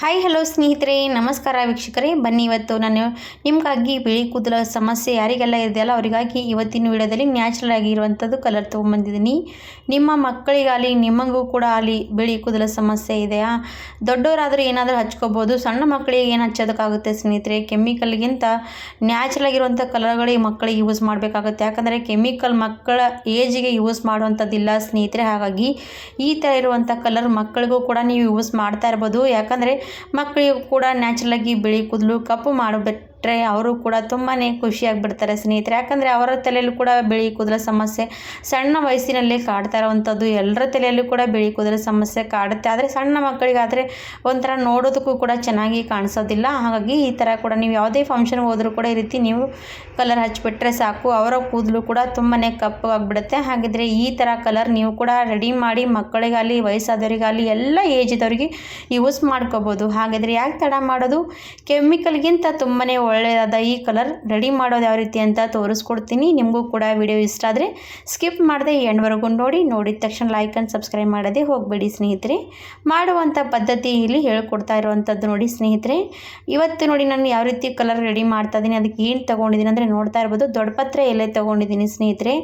Hi hello ಸ್ನೇಹಿತರೆ, ನಮಸ್ಕಾರ ವೀಕ್ಷಕರೇ. ಬನ್ನಿ ಇವತ್ತು ನಾನು ನಿಮಗಾಗಿ ಬಿಳಿ ಕೂದಲ ಸಮಸ್ಯೆ ಯಾರಿಗೆಲ್ಲ ಇದೆಯಲ್ಲ ಅವರಿಗಾಗಿ ಇವತ್ತಿನ ವಿಡಿಯೋದಲ್ಲಿ ನ್ಯಾಚುರಲ್ ಆಗಿರುವಂಥದ್ದು ಕಲರ್ ತೊಗೊಂಬಂದಿದ್ದೀನಿ. ನಿಮ್ಮ ಮಕ್ಕಳಿಗಾಗಲಿ ನಿಮಗೂ ಕೂಡ ಅಲ್ಲಿ ಬಿಳಿ ಕೂದಲ ಸಮಸ್ಯೆ ಇದೆಯಾ? ದೊಡ್ಡವರಾದರೂ ಏನಾದರೂ ಹಚ್ಕೋಬೋದು, ಸಣ್ಣ ಮಕ್ಕಳಿಗೆ ಏನು ಹಚ್ಚೋದಕ್ಕಾಗುತ್ತೆ ಸ್ನೇಹಿತರೆ? ಕೆಮಿಕಲ್ಗಿಂತ ನ್ಯಾಚುರಲ್ ಆಗಿರುವಂಥ ಕಲರ್ಗಳೇ ಮಕ್ಕಳಿಗೆ ಯೂಸ್ ಮಾಡಬೇಕಾಗುತ್ತೆ. ಯಾಕಂದರೆ ಕೆಮಿಕಲ್ ಮಕ್ಕಳ ಏಜಿಗೆ ಯೂಸ್ ಮಾಡುವಂಥದ್ದಿಲ್ಲ ಸ್ನೇಹಿತರೆ. ಹಾಗಾಗಿ ಈ ಥರ ಇರುವಂಥ ಕಲರ್ ಮಕ್ಕಳಿಗೂ ಕೂಡ ನೀವು ಯೂಸ್ ಮಾಡ್ತಾ ಇರ್ಬೋದು. ಯಾಕಂದರೆ ಮಕ್ಕಳಿಗೂ ಕೂಡ ನ್ಯಾಚುರಲಾಗಿ ಬಿಳಿ ಕೂದಲು ಕಪ್ಪು ಮಾಡಿಬಿಟ್ರೆ ಅವರು ಕೂಡ ತುಂಬಾ ಖುಷಿಯಾಗಿಬಿಡ್ತಾರೆ ಸ್ನೇಹಿತರೆ. ಯಾಕಂದರೆ ಅವರ ತಲೆಯಲ್ಲೂ ಕೂಡ ಬಿಳಿ ಕುದುರೆ ಸಮಸ್ಯೆ, ಸಣ್ಣ ವಯಸ್ಸಿನಲ್ಲೇ ಕಾಡ್ತಾ ಇರೋವಂಥದ್ದು ಎಲ್ಲರ ತಲೆಯಲ್ಲೂ ಕೂಡ ಬಿಳಿ ಕುದುರೆ ಸಮಸ್ಯೆ ಕಾಡುತ್ತೆ. ಆದರೆ ಸಣ್ಣ ಮಕ್ಕಳಿಗಾದರೆ ಒಂಥರ ನೋಡೋದಕ್ಕೂ ಕೂಡ ಚೆನ್ನಾಗಿ ಕಾಣಿಸೋದಿಲ್ಲ. ಹಾಗಾಗಿ ಈ ಥರ ಕೂಡ ನೀವು ಯಾವುದೇ ಫಂಕ್ಷನ್ಗೆ ಹೋದರೂ ಕೂಡ ಈ ರೀತಿ ನೀವು ಕಲರ್ ಹಚ್ಚಿಬಿಟ್ರೆ ಸಾಕು. ಅವರ ಕೂದಲು ಕೂಡ ತುಂಬಾ ಕಪ್ಪಗಾಗ್ಬಿಡುತ್ತೆ ಹಾಗಿದ್ರೆ ಈ ಥರ ಕಲರ್ ನೀವು ಕೂಡ ರೆಡಿ ಮಾಡಿ ಮಕ್ಕಳಿಗಾಗಲಿ, ವಯಸ್ಸಾದವರಿಗಾಗಲಿ, ಎಲ್ಲ ಏಜ್ ಯೂಸ್ ಮಾಡ್ಕೋಬೋದು. ಹಾಗಾದರೆ ಯಾಕೆ ತಡ ಮಾಡೋದು? ಕೆಮಿಕಲ್ಗಿಂತ ತುಂಬಾ ಒಳ್ಳೆಯದಾದ ಈ ಕಲರ್ ರೆಡಿ ಮಾಡೋದು ಯಾವ ರೀತಿ ಅಂತ ತೋರಿಸ್ಕೊಡ್ತೀನಿ. ನಿಮಗೂ ಕೂಡ ವಿಡಿಯೋ ಇಷ್ಟ ಆದರೆ ಸ್ಕಿಪ್ ಮಾಡದೆ ಎಂಡ್ವರೆಗೂ ನೋಡಿ. ನೋಡಿದ ತಕ್ಷಣ ಲೈಕ್ ಆ್ಯಂಡ್ ಸಬ್ಸ್ಕ್ರೈಬ್ ಮಾಡೋದೇ ಹೋಗಬೇಡಿ ಸ್ನೇಹಿತರೆ. ಮಾಡುವಂಥ ಪದ್ಧತಿ ಇಲ್ಲಿ ಹೇಳ್ಕೊಡ್ತಾ ಇರುವಂಥದ್ದು ನೋಡಿ ಸ್ನೇಹಿತರೆ. ಇವತ್ತು ನೋಡಿ ನಾನು ಯಾವ ರೀತಿ ಕಲರ್ ರೆಡಿ ಮಾಡ್ತಾ ಇದ್ದೀನಿ, ಅದಕ್ಕೆ ಏನು ತೊಗೊಂಡಿದ್ದೀನಿ ಅಂದರೆ ನೋಡ್ತಾ ಇರ್ಬೋದು. ದೊಡ್ಡಪತ್ರೆ ಎಲೆ ತೊಗೊಂಡಿದ್ದೀನಿ ಸ್ನೇಹಿತರೆ.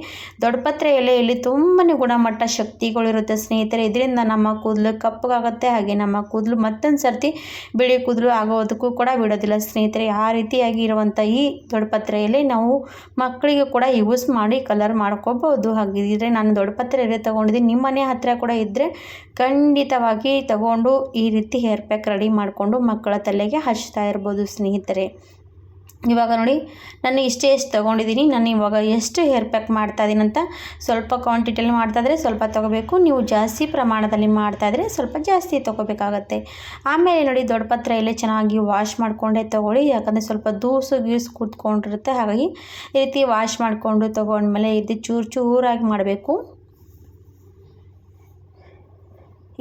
ದೊಡ್ಡಪತ್ರೆ ಎಲೆಯಲ್ಲಿ ತುಂಬಾ ಗುಣಮಟ್ಟ ಶಕ್ತಿಗಳಿರುತ್ತೆ ಸ್ನೇಹಿತರೆ. ಇದರಿಂದ ನಮ್ಮ ಕೂದಲು ಕಪ್ಪಗಾಗುತ್ತೆ. ಹಾಗೆ ನಮ್ಮ ಕೂದಲು ಮತ್ತೊಂದು ಸರ್ತಿ ಬಿಳಿ ಕೂದಲು ಆಗೋದಕ್ಕೂ ಕೂಡ ಬಿಡೋದಿಲ್ಲ ಸ್ನೇಹಿತರೆ. ಆ ರೀತಿಯಾಗಿ ಇರುವಂಥ ಈ ದೊಡ್ಡಪತ್ರೆಯಲ್ಲಿ ನಾವು ಮಕ್ಕಳಿಗೆ ಕೂಡ ಯೂಸ್ ಮಾಡಿ ಕಲರ್ ಮಾಡ್ಕೋಬೋದು. ಹಾಗಿದ್ರೆ ನಾನು ದೊಡ್ಡಪತ್ರೆ ಎಲೆ ತೊಗೊಂಡಿದ್ದೀನಿ. ನಿಮ್ಮ ಮನೆ ಹತ್ತಿರ ಕೂಡ ಇದ್ದರೆ ಖಂಡಿತವಾಗಿ ತಗೊಂಡು ಈ ರೀತಿ ಹೇರ್ ಪ್ಯಾಕ್ ರೆಡಿ ಮಾಡಿಕೊಂಡು ಮಕ್ಕಳ ತಲೆಗೆ ಹಚ್ತಾ ಇರ್ಬೋದು ಸ್ನೇಹಿತರೆ. ಇವಾಗ ನೋಡಿ, ನಾನು ಇಷ್ಟೇ ಎಷ್ಟು ತೊಗೊಂಡಿದ್ದೀನಿ, ನಾನು ಇವಾಗ ಎಷ್ಟು ಹೇರ್ ಪ್ಯಾಕ್ ಮಾಡ್ತಾ ಇದ್ದೀನಿ ಅಂತ ಸ್ವಲ್ಪ ಕ್ವಾಂಟಿಟಿಯಲ್ಲಿ ಮಾಡ್ತಾ ಇದ್ರೆ ಸ್ವಲ್ಪ ತೊಗೋಬೇಕು. ನೀವು ಜಾಸ್ತಿ ಪ್ರಮಾಣದಲ್ಲಿ ಮಾಡ್ತಾ ಇದ್ರೆ ಸ್ವಲ್ಪ ಜಾಸ್ತಿ ತೊಗೋಬೇಕಾಗತ್ತೆ. ಆಮೇಲೆ ನೋಡಿ, ದೊಡ್ಡ ಪತ್ರ ಇಲ್ಲೇ ಚೆನ್ನಾಗಿ ವಾಶ್ ಮಾಡಿಕೊಂಡೇ ತೊಗೊಳ್ಳಿ. ಯಾಕಂದರೆ ಸ್ವಲ್ಪ ದೂಸು ಗೀಸು ಕೂತ್ಕೊಂಡಿರುತ್ತೆ. ಹಾಗಾಗಿ ಈ ರೀತಿ ವಾಶ್ ಮಾಡಿಕೊಂಡು ತೊಗೊಂಡ್ಮೇಲೆ ಇದು ಚೂರು ಚೂರಾಗಿ ಮಾಡಬೇಕು.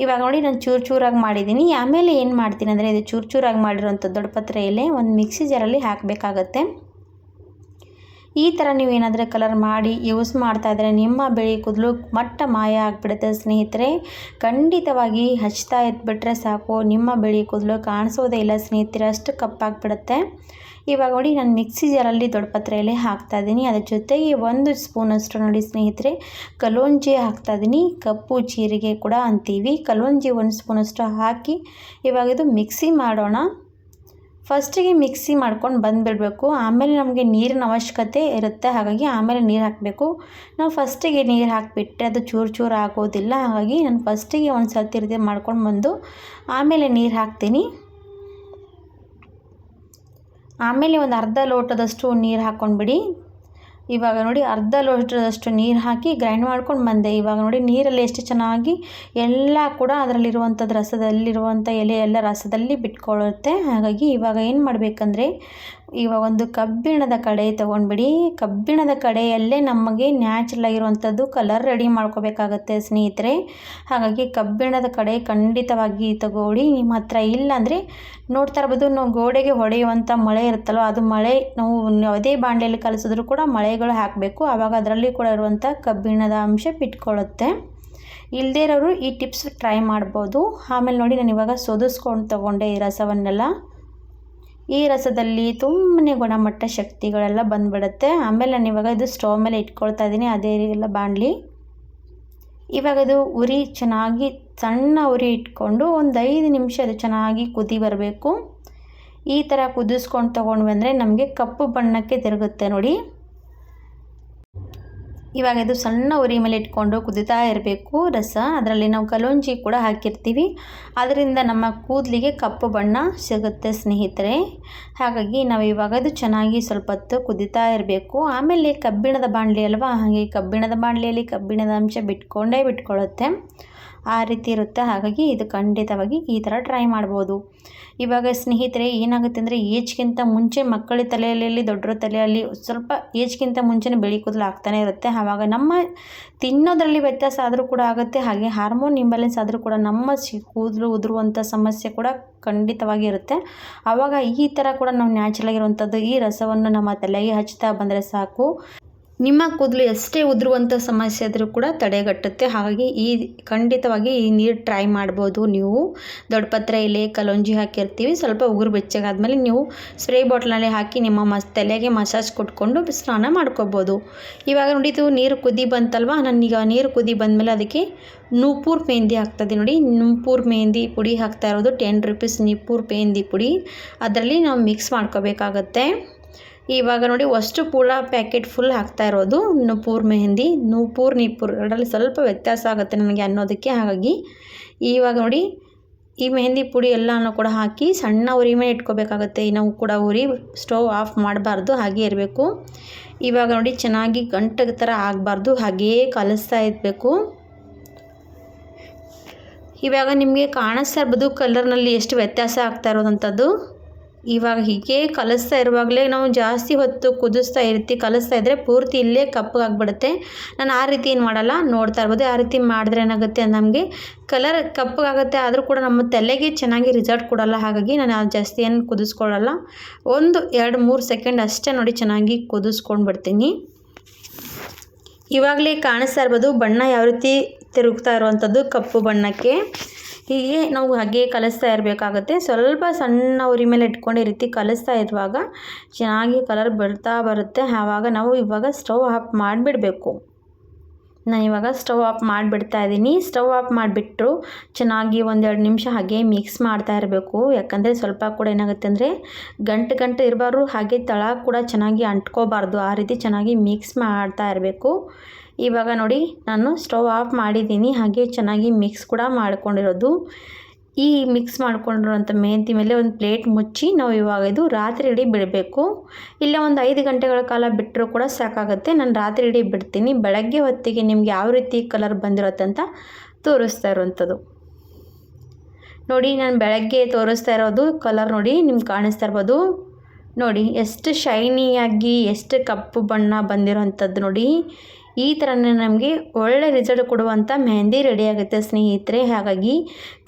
ಇವಾಗ ನೋಡಿ ನಾನು ಚೂರು ಚೂರಾಗಿ ಮಾಡಿದ್ದೀನಿ. ಆಮೇಲೆ ಏನು ಮಾಡ್ತೀನಿ ಅಂದರೆ ಇದು ಚೂರು ಚೂರಾಗಿ ಮಾಡಿರೋಂಥ ದೊಡ್ಡ ಪತ್ರೆಯಲ್ಲಿ ಒಂದು ಮಿಕ್ಸಿ ಜಾರಲ್ಲಿ ಹಾಕಬೇಕಾಗತ್ತೆ. ಈ ಥರ ನೀವು ಏನಾದರೂ ಕಲರ್ ಮಾಡಿ ಯೂಸ್ ಮಾಡ್ತಾ ಇದ್ದರೆ ನಿಮ್ಮ ಬಿಳಿ ಕೂದಲು ಮಟ್ಟ ಮಾಯ ಆಗಿಬಿಡುತ್ತೆ ಸ್ನೇಹಿತರೆ. ಖಂಡಿತವಾಗಿ ಹಚ್ತಾ ಇದ್ಬಿಟ್ರೆ ಸಾಕು, ನಿಮ್ಮ ಬಿಳಿ ಕೂದಲು ಕಾಣಿಸೋದೇ ಇಲ್ಲ ಸ್ನೇಹಿತರೆ, ಅಷ್ಟು ಕಪ್ಪಾಗಿಬಿಡುತ್ತೆ. ಇವಾಗ ನೋಡಿ ನಾನು ಮಿಕ್ಸಿ ಜಾರಲ್ಲಿ ದೊಡ್ಡಪತ್ರೆಯಲ್ಲಿ ಹಾಕ್ತಾ ಇದ್ದೀನಿ. ಅದ್ರ ಜೊತೆಗೆ ಒಂದು ಸ್ಪೂನಷ್ಟು ನೋಡಿ ಸ್ನೇಹಿತರೆ, ಕಲೋಂಜಿ ಹಾಕ್ತಾ ಇದ್ದೀನಿ. ಕಪ್ಪು ಜೀರಿಗೆ ಕೂಡ ಅಂತೀವಿ. ಕಲೋಂಜಿ ಒಂದು ಸ್ಪೂನಷ್ಟು ಹಾಕಿ ಇವಾಗ ಇದು ಮಿಕ್ಸಿ ಮಾಡೋಣ. ಫಸ್ಟಿಗೆ ಮಿಕ್ಸಿ ಮಾಡ್ಕೊಂಡು ಬಂದುಬಿಡಬೇಕು. ಆಮೇಲೆ ನಮಗೆ ನೀರಿನ ಅವಶ್ಯಕತೆ ಇರುತ್ತೆ, ಹಾಗಾಗಿ ಆಮೇಲೆ ನೀರು ಹಾಕಬೇಕು. ನಾವು ಫಸ್ಟಿಗೆ ನೀರು ಹಾಕಿಬಿಟ್ರೆ ಅದು ಚೂರು ಚೂರು ಆಗೋದಿಲ್ಲ, ಹಾಗಾಗಿ ನಾನು ಫಸ್ಟಿಗೆ ಒಂದು ಸರ್ತಿ ರೀತಿ ಮಾಡ್ಕೊಂಡು ಬಂದು ಆಮೇಲೆ ನೀರು ಹಾಕ್ತೀನಿ. ಆಮೇಲೆ ಒಂದು ಅರ್ಧ ಲೋಟದಷ್ಟು ನೀರು ಹಾಕ್ಕೊಂಡ್ಬಿಡಿ ಇವಾಗ ನೋಡಿ ಅರ್ಧ ಲೋಟದಷ್ಟು ನೀರು ಹಾಕಿ ಗ್ರೈಂಡ್ ಮಾಡ್ಕೊಂಡು ಬಂದೆ. ಇವಾಗ ನೋಡಿ ನೀರಲ್ಲಿ ಎಷ್ಟು ಚೆನ್ನಾಗಿ ಎಲ್ಲ ಕೂಡ ಅದರಲ್ಲಿರುವಂಥದ್ದು ರಸದಲ್ಲಿರುವಂಥ ಎಲೆ ಎಲ್ಲ ರಸದಲ್ಲಿ ಬಿಟ್ಕೊಳ್ಳುತ್ತೆ ಹಾಗಾಗಿ ಇವಾಗ ಏನು ಮಾಡಬೇಕಂದ್ರೆ ಇವಾಗ ಒಂದು ಕಬ್ಬಿಣದ ಕಡೆ ತೊಗೊಂಡ್ಬಿಡಿ. ಕಬ್ಬಿಣದ ಕಡೆಯಲ್ಲೇ ನಮಗೆ ನ್ಯಾಚುರಲ್ ಆಗಿರುವಂಥದ್ದು ಕಲರ್ ರೆಡಿ ಮಾಡ್ಕೋಬೇಕಾಗತ್ತೆ ಸ್ನೇಹಿತರೆ. ಹಾಗಾಗಿ ಕಬ್ಬಿಣದ ಕಡೆ ಖಂಡಿತವಾಗಿ ತಗೊಳ್ಳಿ. ನಿಮ್ಮ ಹತ್ರ ಇಲ್ಲಾಂದರೆ ನೋಡ್ತಾ ಇರ್ಬೋದು, ನಾವು ಗೋಡೆಗೆ ಹೊಡೆಯುವಂಥ ಮಳೆ ಇರುತ್ತಲ್ವ ಅದು ಮಳೆ ನಾವು ಯಾವುದೇ ಬಾಂಡೆಯಲ್ಲಿ ಕಲಿಸಿದ್ರು ಕೂಡ ಮಳೆಗಳು ಹಾಕಬೇಕು. ಆವಾಗ ಅದರಲ್ಲಿ ಕೂಡ ಇರುವಂಥ ಕಬ್ಬಿಣದ ಅಂಶ ಬಿಟ್ಕೊಳ್ಳುತ್ತೆ ಇಲ್ಲದೇ ಇರೋರು ಈ ಟಿಪ್ಸ್ ಟ್ರೈ ಮಾಡ್ಬೋದು. ಆಮೇಲೆ ನೋಡಿ, ನಾನು ಇವಾಗ ಸೋದಿಸ್ಕೊಂಡು ತೊಗೊಂಡೆ ಈ ರಸವನ್ನೆಲ್ಲ. ಈ ರಸದಲ್ಲಿ ತುಂಬನೇ ಗುಣಮಟ್ಟ ಶಕ್ತಿಗಳೆಲ್ಲ ಬಂದ್ಬಿಡುತ್ತೆ. ಆಮೇಲೆ ನಾನು ಇವಾಗ ಇದು ಸ್ಟವ್ ಮೇಲೆ ಇಟ್ಕೊಳ್ತಾ ಇದ್ದೀನಿ ಅದೇ ಎಲ್ಲ ಬಾಣಲಿ. ಇವಾಗ ಅದು ಉರಿ ಚೆನ್ನಾಗಿ ಸಣ್ಣ ಉರಿ ಇಟ್ಕೊಂಡು ಒಂದು ಐದು ನಿಮಿಷ ಅದು ಚೆನ್ನಾಗಿ ಕುದಿ ಬರಬೇಕು. ಈ ಥರ ಕುದಿಸ್ಕೊಂಡು ತೊಗೊಂಡ್ವಿ ಅಂದರೆ ನಮಗೆ ಕಪ್ಪು ಬಣ್ಣಕ್ಕೆ ತಿರುಗುತ್ತೆ ನೋಡಿ. ಇವಾಗ ಇದು ಸಣ್ಣ ಉರಿ ಮೇಲೆ ಇಟ್ಕೊಂಡು ಕುದಿತಾ ಇರಬೇಕು ರಸ. ಅದರಲ್ಲಿ ನಾವು ಕಲೋಂಜಿ ಕೂಡ ಹಾಕಿರ್ತೀವಿ. ಅದರಿಂದ ನಮ್ಮ ಕೂದಲಿಗೆ ಕಪ್ಪು ಬಣ್ಣ ಸಿಗುತ್ತೆ ಸ್ನೇಹಿತರೆ. ಹಾಗಾಗಿ ನಾವು ಇವಾಗ ಇದು ಚೆನ್ನಾಗಿ ಸ್ವಲ್ಪ ಹೊತ್ತು ಕುದಿತಾ ಇರಬೇಕು. ಆಮೇಲೆ ಕಬ್ಬಿಣದ ಬಾಣಲಿ ಅಲ್ವಾ? ಹಾಗೆ ಕಬ್ಬಿಣದ ಬಾಣಲಿಯಲ್ಲಿ ಕಬ್ಬಿಣದ ಅಂಶ ಬಿಟ್ಕೊಂಡೇ ಬಿಟ್ಕೊಳ್ಳುತ್ತೆ. ಆ ರೀತಿ ಇರುತ್ತೆ. ಹಾಗಾಗಿ ಇದು ಖಂಡಿತವಾಗಿ ಈ ಥರ ಟ್ರೈ ಮಾಡ್ಬೋದು. ಇವಾಗ ಸ್ನೇಹಿತರೆ, ಏನಾಗುತ್ತೆ ಅಂದರೆ ಏಜ್ಗಿಂತ ಮುಂಚೆ ಮಕ್ಕಳ ತಲೆಯಲ್ಲಿ ದೊಡ್ಡರ ತಲೆಯಲ್ಲಿ ಸ್ವಲ್ಪ ಏಜ್ಗಿಂತ ಮುಂಚೆನೇ ಬೆಳಿ ಕೂದಲು ಆಗ್ತಾನೆ ಇರುತ್ತೆ. ಆವಾಗ ನಮ್ಮ ತಿನ್ನೋದರಲ್ಲಿ ವ್ಯತ್ಯಾಸ ಆದರೂ ಕೂಡ ಆಗುತ್ತೆ. ಹಾಗೆ ಹಾರ್ಮೋನ್ ಇಂಬ್ಯಾಲೆನ್ಸ್ ಆದರೂ ಕೂಡ ನಮ್ಮ ಕೂದಲು ಉದುರುವಂಥ ಸಮಸ್ಯೆ ಕೂಡ ಖಂಡಿತವಾಗಿ ಇರುತ್ತೆ. ಆವಾಗ ಈ ಥರ ಕೂಡ ನಾವು ನ್ಯಾಚುರಲ್ ಆಗಿರುವಂಥದ್ದು ಈ ರಸವನ್ನು ನಮ್ಮ ತಲೆಗೆ ಹಚ್ತಾ ಬಂದರೆ ಸಾಕು. ನಿಮ್ಮ ಕೂದಲು ಎಷ್ಟೇ ಉದುರುವಂಥ ಸಮಸ್ಯೆ ಆದರೂ ಕೂಡ ತಡೆಗಟ್ಟುತ್ತೆ. ಹಾಗಾಗಿ ಈ ಖಂಡಿತವಾಗಿ ಈ ನೀರು ಟ್ರೈ ಮಾಡ್ಬೋದು ನೀವು. ದೊಡ್ಡಪತ್ರೆ ಎಲೆ ಕಲೊಂಜಿ ಹಾಕಿರ್ತೀವಿ. ಸ್ವಲ್ಪ ಉಗುರು ಬೆಚ್ಚಗಾದ್ಮೇಲೆ ನೀವು ಸ್ಪ್ರೇ ಬಾಟ್ಲಲ್ಲಿ ಹಾಕಿ ನಿಮ್ಮ ಮಸ್, ತಲೆಗೆ ಮಸಾಜ್ ಕೊಟ್ಕೊಂಡು ಸ್ನಾನ ಮಾಡ್ಕೋಬೋದು. ಇವಾಗ ನೋಡಿದ್ದು ನೀರು ಕುದಿ ಬಂತಲ್ವ? ನಾನೀಗ ನೀರು ಕುದಿ ಬಂದಮೇಲೆ ಅದಕ್ಕೆ ನೂಪೂರ್ ಮೆಹಂದಿ ಹಾಕ್ತದೆ ನೋಡಿ. ನೂಪೂರ್ ಮೆಹಂದಿ ಪುಡಿ ಹಾಕ್ತಾ ಇರೋದು ಟೆನ್ ರುಪೀಸ್ ನಿಪೂರ್ ಮೆಹಂದಿ ಪುಡಿ. ಅದರಲ್ಲಿ ನಾವು ಮಿಕ್ಸ್ ಮಾಡ್ಕೋಬೇಕಾಗತ್ತೆ. ಇವಾಗ ನೋಡಿ ಅಷ್ಟು ಪೂರ ಪ್ಯಾಕೆಟ್ ಫುಲ್ ಹಾಕ್ತಾ ಇರೋದು. ನೂಪೂರ್ ಮೆಹಂದಿ ನೂಪೂರ್ ನೀಪೂರ್. ಎರಡರಲ್ಲಿ ಸ್ವಲ್ಪ ವ್ಯತ್ಯಾಸ ಆಗುತ್ತೆ ನನಗೆ ಅನ್ನೋದಕ್ಕೆ. ಹಾಗಾಗಿ ಇವಾಗ ನೋಡಿ ಈ ಮೆಹಂದಿ ಪುಡಿ ಎಲ್ಲನೂ ಕೂಡ ಹಾಕಿ ಸಣ್ಣ ಉರಿ ಮೇಲೆ ಇಟ್ಕೋಬೇಕಾಗುತ್ತೆ ನಾವು ಕೂಡ ಉರಿ ಸ್ಟವ್ ಆಫ್ ಮಾಡಬಾರ್ದು, ಹಾಗೆ ಇರಬೇಕು. ಇವಾಗ ನೋಡಿ ಚೆನ್ನಾಗಿ ಗಂಟು ಥರ ಆಗಬಾರ್ದು ಹಾಗೆಯೇ ಕಲಿಸ್ತಾ ಇರಬೇಕು. ಇವಾಗ ನಿಮಗೆ ಕಾಣಿಸ್ತಾ ಇರ್ಬೋದು ಕಲರ್ನಲ್ಲಿ ಎಷ್ಟು ವ್ಯತ್ಯಾಸ ಆಗ್ತಾ ಇರೋದಂಥದ್ದು. ಇವಾಗ ಹೀಗೆ ಕಲಿಸ್ತಾ ಇರುವಾಗಲೇ ನಾವು ಜಾಸ್ತಿ ಹೊತ್ತು ಕುದಿಸ್ತಾ ಇರ್ತೀವಿ ಕಲಿಸ್ತಾ ಇದ್ದರೆ ಪೂರ್ತಿ ಇಲ್ಲೇ ಕಪ್ಪಗಾಗ್ಬಿಡುತ್ತೆ ನಾನು ಆ ರೀತಿ ಏನು ಮಾಡಲ್ಲ, ನೋಡ್ತಾ ಇರ್ಬೋದು, ಆ ರೀತಿ ಮಾಡಿದ್ರೆ ಏನಾಗುತ್ತೆ ನಮಗೆ ಕಲರ್ ಕಪ್ಪಗಾಗುತ್ತೆ, ಆದರೂ ಕೂಡ ನಮ್ಮ ತಲೆಗೆ ಚೆನ್ನಾಗಿ ರಿಸಲ್ಟ್ ಕೊಡಲ್ಲ. ಹಾಗಾಗಿ ನಾನು ಜಾಸ್ತಿ ಏನು ಕುದಿಸ್ಕೊಳ್ಳಲ್ಲ. ಒಂದು, ಎರಡು, ಮೂರು ಸೆಕೆಂಡ್ ಅಷ್ಟೇ ನೋಡಿ ಚೆನ್ನಾಗಿ ಕುದಿಸ್ಕೊಂಡು ಬಿಡ್ತೀನಿ ಇವಾಗಲೇ ಕಾಣಿಸ್ತಾ ಇರ್ಬೋದು ಬಣ್ಣ ಯಾವ ರೀತಿ ತಿರುಗ್ತಾ ಇರುವಂಥದ್ದು ಕಪ್ಪು ಬಣ್ಣಕ್ಕೆ. ಹೀಗೆ ನಾವು ಹಾಗೆ ಕಲಿಸ್ತಾ ಇರಬೇಕಾಗುತ್ತೆ. ಸ್ವಲ್ಪ ಸಣ್ಣ ಉರಿ ಮೇಲೆ ಇಟ್ಕೊಂಡು ಈ ರೀತಿ ಕಲಿಸ್ತಾ ಇರುವಾಗ ಚೆನ್ನಾಗಿ ಕಲರ್ ಬರ್ತಾ ಬರುತ್ತೆ. ಆವಾಗ ನಾವು ಇವಾಗ ಸ್ಟವ್ ಆಫ್ ಮಾಡಿಬಿಡಬೇಕು. ನಾನು ಇವಾಗ ಸ್ಟವ್ ಆಫ್ ಮಾಡಿಬಿಡ್ತಾ ಇದ್ದೀನಿ. ಸ್ಟವ್ ಆಫ್ ಮಾಡಿಬಿಟ್ಟು ಚೆನ್ನಾಗಿ ಒಂದೆರಡು ನಿಮಿಷ ಹಾಗೆ ಮಿಕ್ಸ್ ಮಾಡ್ತಾ ಇರಬೇಕು. ಯಾಕಂದರೆ ಸ್ವಲ್ಪ ಕೂಡ ಏನಾಗುತ್ತೆ ಅಂದರೆ ಗಂಟು ಗಂಟು ಇರಬಾರ್ದು, ಹಾಗೆ ತಳ ಕೂಡ ಚೆನ್ನಾಗಿ ಅಂಟ್ಕೋಬಾರ್ದು. ಆ ರೀತಿ ಚೆನ್ನಾಗಿ ಮಿಕ್ಸ್ ಮಾಡ್ತಾ ಇರಬೇಕು. ಇವಾಗ ನೋಡಿ ನಾನು ಸ್ಟವ್ ಆಫ್ ಮಾಡಿದ್ದೀನಿ, ಹಾಗೆ ಚೆನ್ನಾಗಿ ಮಿಕ್ಸ್ ಕೂಡ ಮಾಡ್ಕೊಂಡಿರೋದು. ಈ ಮಿಕ್ಸ್ ಮಾಡ್ಕೊಂಡಿರೋಂಥ ಮೆಹಂತಿ ಮೇಲೆ ಒಂದು ಪ್ಲೇಟ್ ಮುಚ್ಚಿ ನಾವು ಇವಾಗ ಇದು ರಾತ್ರಿ ಇಡೀ ಬಿಡಬೇಕು. ಇಲ್ಲ ಒಂದು ಐದು ಗಂಟೆಗಳ ಕಾಲ ಬಿಟ್ಟರೂ ಕೂಡ ಸಾಕಾಗುತ್ತೆ. ನಾನು ರಾತ್ರಿ ಇಡೀ ಬಿಡ್ತೀನಿ. ಬೆಳಗ್ಗೆ ಹೊತ್ತಿಗೆ ನಿಮ್ಗೆ ಯಾವ ರೀತಿ ಕಲರ್ ಬಂದಿರುತ್ತೆ ಅಂತ ತೋರಿಸ್ತಾ ಇರುವಂಥದ್ದು ನೋಡಿ, ನಾನು ಬೆಳಗ್ಗೆ ತೋರಿಸ್ತಾ ಇರೋದು ಕಲರ್ ನೋಡಿ ನಿಮ್ಗೆ ಕಾಣಿಸ್ತಾ ಇರ್ಬೋದು. ನೋಡಿ, ಎಷ್ಟು ಶೈನಿಯಾಗಿ ಎಷ್ಟು ಕಪ್ಪು ಬಣ್ಣ ಬಂದಿರೋವಂಥದ್ದು ನೋಡಿ. ಈ ಥರನೇ ನಮಗೆ ಒಳ್ಳೆ ರಿಸಲ್ಟ್ ಕೊಡುವಂಥ ಮೆಹಂದಿ ರೆಡಿಯಾಗುತ್ತೆ ಸ್ನೇಹಿತರೆ. ಹಾಗಾಗಿ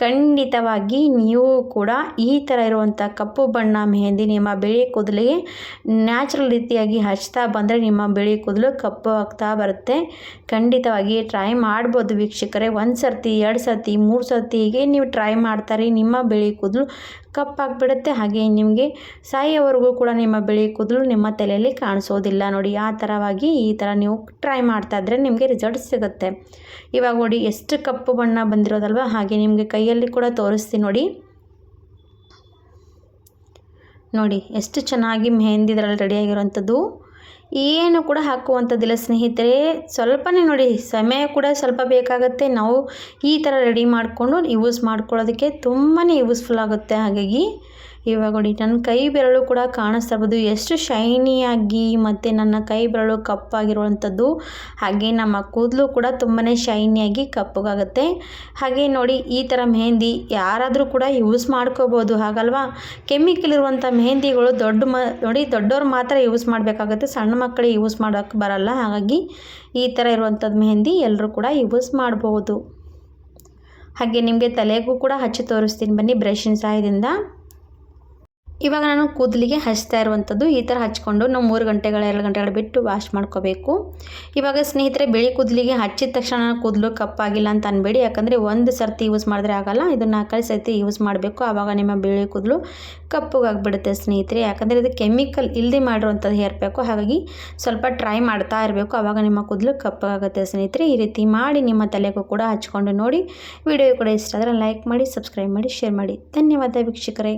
ಖಂಡಿತವಾಗಿ ನೀವು ಕೂಡ ಈ ಥರ ಇರುವಂಥ ಕಪ್ಪು ಬಣ್ಣ ಮೆಹಂದಿ ನಿಮ್ಮ ಬಿಳಿ ಕೂದಲಿಗೆ ನ್ಯಾಚುರಲ್ ರೀತಿಯಾಗಿ ಹಚ್ತಾ ಬಂದರೆ ನಿಮ್ಮ ಬಿಳಿ ಕೂದಲು ಕಪ್ಪು ಆಗ್ತಾ ಬರುತ್ತೆ. ಖಂಡಿತವಾಗಿ ಟ್ರೈ ಮಾಡ್ಬೋದು ವೀಕ್ಷಕರೇ. ಒಂದು ಸರ್ತಿ ಎರಡು ಸರ್ತಿ ಮೂರು ಸರ್ತಿ ಹೀಗೆ ನೀವು ಟ್ರೈ ಮಾಡ್ತಾರೆ. ನಿಮ್ಮ ಬಿಳಿ ಕೂದಲು ಕಪ್ಪಾಗಿಬಿಡುತ್ತೆ. ಹಾಗೆ ನಿಮಗೆ ಸಾಯೋವರೆಗೂ ಕೂಡ ನಿಮ್ಮ ಬಿಳಿ ಕೂದಲು ನಿಮ್ಮ ತಲೆಯಲ್ಲಿ ಕಾಣಿಸೋದಿಲ್ಲ. ನೋಡಿ, ಆ ಥರವಾಗಿ ಈ ಥರ ನೀವು ಟ್ರೈ ಮಾಡ್ತಾ ಇದ್ದರೆ ನಿಮಗೆ ರಿಸಲ್ಟ್ ಸಿಗುತ್ತೆ. ಇವಾಗ ನೋಡಿ, ಎಷ್ಟು ಕಪ್ಪು ಬಣ್ಣ ಬಂದಿರೋದಲ್ವ? ಹಾಗೆ ನಿಮಗೆ ಕೈಯಲ್ಲಿ ಕೂಡ ತೋರಿಸ್ತೀನಿ ನೋಡಿ. ನೋಡಿ, ಎಷ್ಟು ಚೆನ್ನಾಗಿ ಮೆಹಂದಿ ಇದರಲ್ಲಿ ರೆಡಿಯಾಗಿರೋವಂಥದ್ದು ಏನು ಕೂಡ ಹಾಕುವಂಥದ್ದಿಲ್ಲ ಸ್ನೇಹಿತರೆ. ಸ್ವಲ್ಪನೇ ನೋಡಿ, ಸಮಯ ಕೂಡ ಸ್ವಲ್ಪ ಬೇಕಾಗುತ್ತೆ. ನಾವು ಈ ಥರ ರೆಡಿ ಮಾಡಿಕೊಂಡು ಯೂಸ್ ಮಾಡ್ಕೊಳ್ಳೋದಕ್ಕೆ ತುಂಬಾ ಯೂಸ್ಫುಲ್ ಆಗುತ್ತೆ ಹಾಗಾಗಿ. ಇವಾಗ ನೋಡಿ, ನನ್ನ ಕೈ ಬೆರಳು ಕೂಡ ಕಾಣಿಸ್ತಾ ಇರ್ಬೋದು. ಎಷ್ಟು ಶೈನಿಯಾಗಿ ಮತ್ತು ನನ್ನ ಕೈ ಬೆರಳು ಕಪ್ಪಾಗಿರುವಂಥದ್ದು ಹಾಗೆ ನಮ್ಮ ಕೂದಲು ಕೂಡ ತುಂಬಾ ಶೈನಿಯಾಗಿ ಕಪ್ಪಗಾಗುತ್ತೆ. ಹಾಗೆ ನೋಡಿ, ಈ ಥರ ಮೆಹಂದಿ ಯಾರಾದರೂ ಕೂಡ ಯೂಸ್ ಮಾಡ್ಕೋಬೋದು. ಹಾಗಲ್ವಾ? ಕೆಮಿಕಲ್ ಇರುವಂಥ ಮೆಹಂದಿಗಳು ದೊಡ್ಡ ಮ, ನೋಡಿ ದೊಡ್ಡವ್ರು ಮಾತ್ರ ಯೂಸ್ ಮಾಡಬೇಕಾಗುತ್ತೆ. ಸಣ್ಣ ಮಕ್ಕಳಿಗೆ ಯೂಸ್ ಮಾಡೋಕ್ಕೆ ಬರಲ್ಲ. ಹಾಗಾಗಿ ಈ ಥರ ಇರುವಂಥದ್ದು ಮೆಹಂದಿ ಎಲ್ಲರೂ ಕೂಡ ಯೂಸ್ ಮಾಡ್ಬೋದು. ಹಾಗೆ ನಿಮಗೆ ತಲೆಗೂ ಕೂಡ ಹಚ್ಚಿ ತೋರಿಸ್ತೀನಿ. ಬನ್ನಿ ಬ್ರಷಿನ ಸಹಾಯದಿಂದ. ಇವಾಗ ನಾನು ಕೂದಲಿಗೆ ಹಚ್ತಾ ಇರುವಂಥದ್ದು ಈ ಥರ ಹಚ್ಕೊಂಡು ನಾವು ಮೂರು ಗಂಟೆಗಳ, ಎರಡು ಗಂಟೆಗಳು ಬಿಟ್ಟು ವಾಶ್ ಮಾಡ್ಕೋಬೇಕು. ಇವಾಗ ಸ್ನೇಹಿತರೆ, ಬಿಳಿ ಕೂದಲಿಗೆ ಹಚ್ಚಿದ ತಕ್ಷಣ ಕೂದಲು ಕಪ್ಪಾಗಿಲ್ಲ ಅಂತ ಅನ್ಬೇಡಿ. ಯಾಕಂದರೆ ಒಂದು ಸರ್ತಿ ಯೂಸ್ ಮಾಡಿದ್ರೆ ಆಗಲ್ಲ. ಇದನ್ನು ನಾಲ್ಕೈದು ಸರ್ತಿ ಯೂಸ್ ಮಾಡಬೇಕು. ಆವಾಗ ನಿಮ್ಮ ಬಿಳಿ ಕೂದಲು ಕಪ್ಪಗಾಗ್ಬಿಡುತ್ತೆ ಸ್ನೇಹಿತರೆ. ಯಾಕಂದರೆ ಇದು ಕೆಮಿಕಲ್ ಇಲ್ಲದೆ ಮಾಡಿರುವಂಥದ್ದು ಹೇರ್ ಹಾಗಾಗಿ ಸ್ವಲ್ಪ ಟ್ರೈ ಮಾಡ್ತಾ ಇರಬೇಕು. ಆವಾಗ ನಿಮ್ಮ ಕೂದಲು ಕಪ್ಪಾಗುತ್ತೆ ಸ್ನೇಹಿತರೆ. ಈ ರೀತಿ ಮಾಡಿ ನಿಮ್ಮ ತಲೆಗೂ ಕೂಡ ಹಚ್ಕೊಂಡು ನೋಡಿ. ವಿಡಿಯೋ ಕೂಡ ಇಷ್ಟ ಆದರೆ ಲೈಕ್ ಮಾಡಿ ಸಬ್ಸ್ಕ್ರೈಬ್ ಮಾಡಿ ಶೇರ್ ಮಾಡಿ. ಧನ್ಯವಾದ ವೀಕ್ಷಕರೇ.